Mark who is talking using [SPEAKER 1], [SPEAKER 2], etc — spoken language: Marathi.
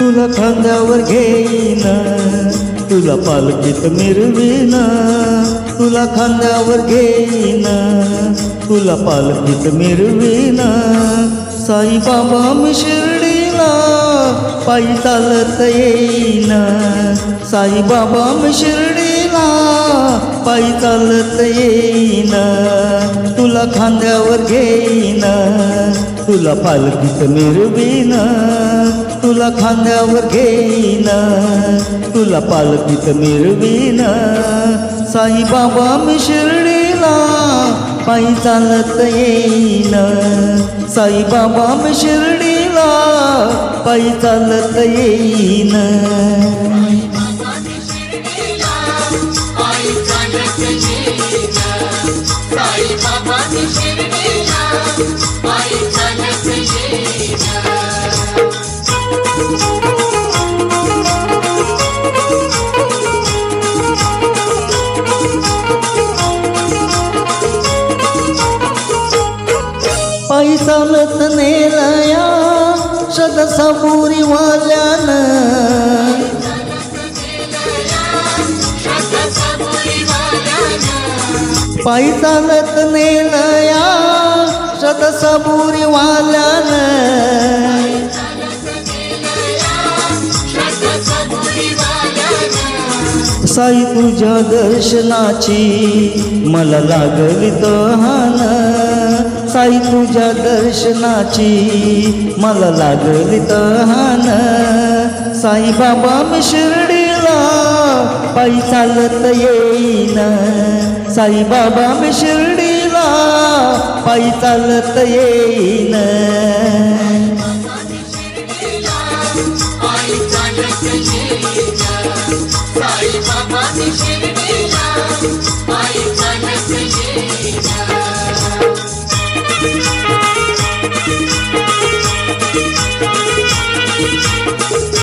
[SPEAKER 1] तुला खांद्यावर घेईन तुला पालखीत मिरवीन तुला खांद्यावर घेईन तुला पालखीत मिरवीन. साईबाबा मी शिर्डीला पायी चालत येईन. साईबाबा मी शिर्डीला पायी चालत येईन. तुला खांद्यावर घेईन. तुला पालखीत मिरवीन. तुला खांद्यावर घेईन. तुला पालखीत मिरवीन. साईबाबा मी पायी चालत येईन साईबाबा मी शिर्डीला पायी चालत येईन
[SPEAKER 2] Thank
[SPEAKER 1] you. पैसालत नेलया शतसपुरी वाल्यान. पैसालत नेलया शतसपुरी वाल्या साई तुझ्या दर्शनाची मला लागली तहान. साई तुझ्या दर्शनाची मला लागली तहान. साई बाबा मी शिर्डीला पायी चालत येईन. साई बाबा मी शिर्डीला पायी चालत येईन.
[SPEAKER 2] साई बाबा शिर्डी